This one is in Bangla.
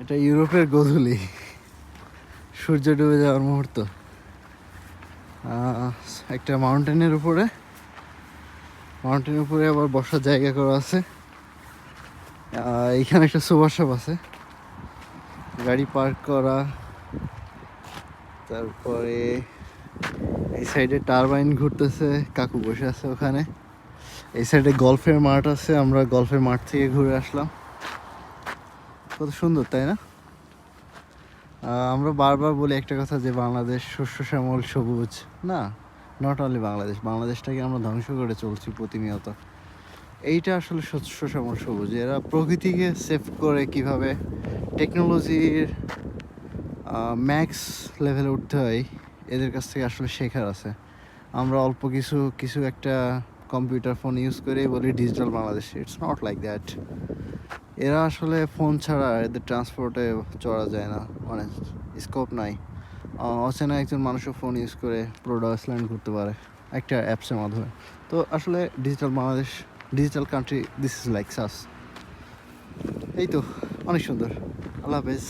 এটা ইউরোপের গোধূলি। সূর্য ডুবে যাওয়ার মুহূর্ত। একটা মাউন্টেনের উপরে। মাউন্টেনের উপরে আবার বসার জায়গা করা আছে। এখানে একটা সুপার শপ আছে। গাড়ি পার্ক করা। তারপরে এই সাইডে টারবাইন ঘুরতেছে, কাকু বসে আছে ওখানে। এই সাইডে গল্ফের মাঠ আছে, আমরা গল্ফের মাঠ থেকে ঘুরে আসলাম। কত সুন্দর, তাই না? আমরা বারবার বলি একটা কথা যে বাংলাদেশ শস্য শ্যামল সবুজ, না? নট অনলি বাংলাদেশ, বাংলাদেশটাকে আমরা ধ্বংস করে চলছি প্রতিনিয়ত। এইটা আসলে শস্য শ্যামল সবুজ। এরা প্রকৃতিকে সেভ করে কীভাবে টেকনোলজির ম্যাক্স লেভেলে উঠতে হয়, এদের কাছ থেকে আসলে শেখার আছে। আমরা অল্প কিছু কিছু একটা কম্পিউটার ফোন ইউজ করে বলি digital Bangladesh. It's not like that এরা আসলে ফোন ছাড়া এদের ট্রান্সপোর্টে চড়া যায় না। মানে স্কোপ নাই। অচেনা একজন মানুষও ফোন ইউজ করে প্রোডাক্ট ল্যান্ড করতে পারে একটা অ্যাপসের মাধ্যমে। তো আসলে digital Bangladesh digital country this is like সাস এই তো, অনেক সুন্দর। আল্লাহ হাফেজ।